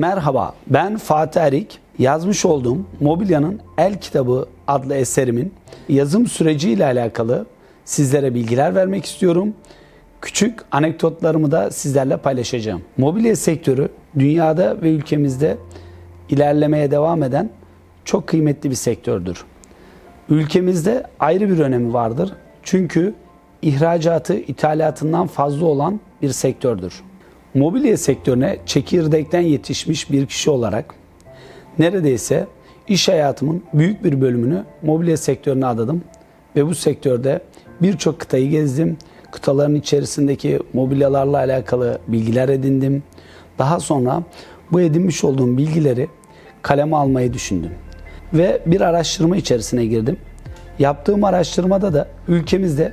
Merhaba, ben Fatih Erik. Yazmış olduğum Mobilya'nın El Kitabı adlı eserimin yazım süreciyle alakalı sizlere bilgiler vermek istiyorum. Küçük anekdotlarımı da sizlerle paylaşacağım. Mobilya sektörü dünyada ve ülkemizde ilerlemeye devam eden çok kıymetli bir sektördür. Ülkemizde ayrı bir önemi vardır. Çünkü ihracatı ithalatından fazla olan bir sektördür. Mobilya sektörüne çekirdekten yetişmiş bir kişi olarak neredeyse iş hayatımın büyük bir bölümünü mobilya sektörüne adadım ve bu sektörde birçok kıtayı gezdim. Kıtaların içerisindeki mobilyalarla alakalı bilgiler edindim. Daha sonra bu edinmiş olduğum bilgileri kaleme almayı düşündüm ve bir araştırma içerisine girdim. Yaptığım araştırmada da ülkemizde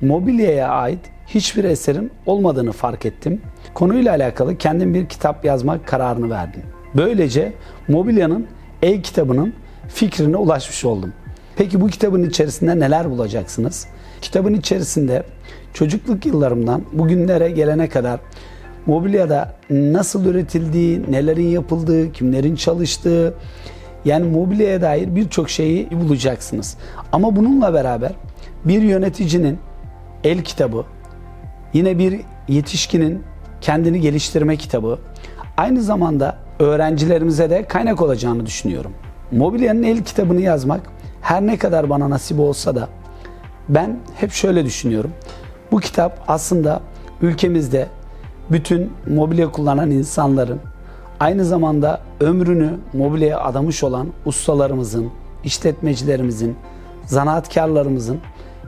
mobilyaya ait hiçbir eserin olmadığını fark ettim. Konuyla alakalı kendim bir kitap yazmak kararını verdim. Böylece mobilyanın e-kitabının fikrine ulaşmış oldum. Peki bu kitabın içerisinde neler bulacaksınız? Kitabın içerisinde çocukluk yıllarımdan bugünlere gelene kadar mobilyada nasıl üretildiği, nelerin yapıldığı, kimlerin çalıştığı, yani mobilyaya dair birçok şeyi bulacaksınız. Ama bununla beraber bir yöneticinin el kitabı, yine bir yetişkinin kendini geliştirme kitabı, aynı zamanda öğrencilerimize de kaynak olacağını düşünüyorum. Mobilyanın el kitabını yazmak her ne kadar bana nasip olsa da ben hep şöyle düşünüyorum. Bu kitap aslında ülkemizde bütün mobilya kullanan insanların aynı zamanda ömrünü mobilyaya adamış olan ustalarımızın, işletmecilerimizin, zanaatkarlarımızın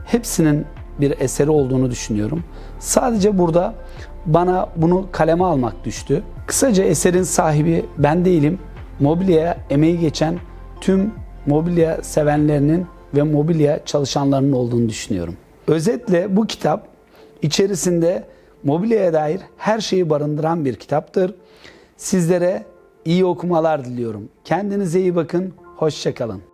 hepsinin bir eseri olduğunu düşünüyorum. Sadece burada bana bunu kaleme almak düştü. Kısaca eserin sahibi ben değilim. Mobilyaya emeği geçen tüm mobilya sevenlerinin ve mobilya çalışanlarının olduğunu düşünüyorum. Özetle bu kitap içerisinde mobilyaya dair her şeyi barındıran bir kitaptır. Sizlere iyi okumalar diliyorum. Kendinize iyi bakın. Hoşçakalın.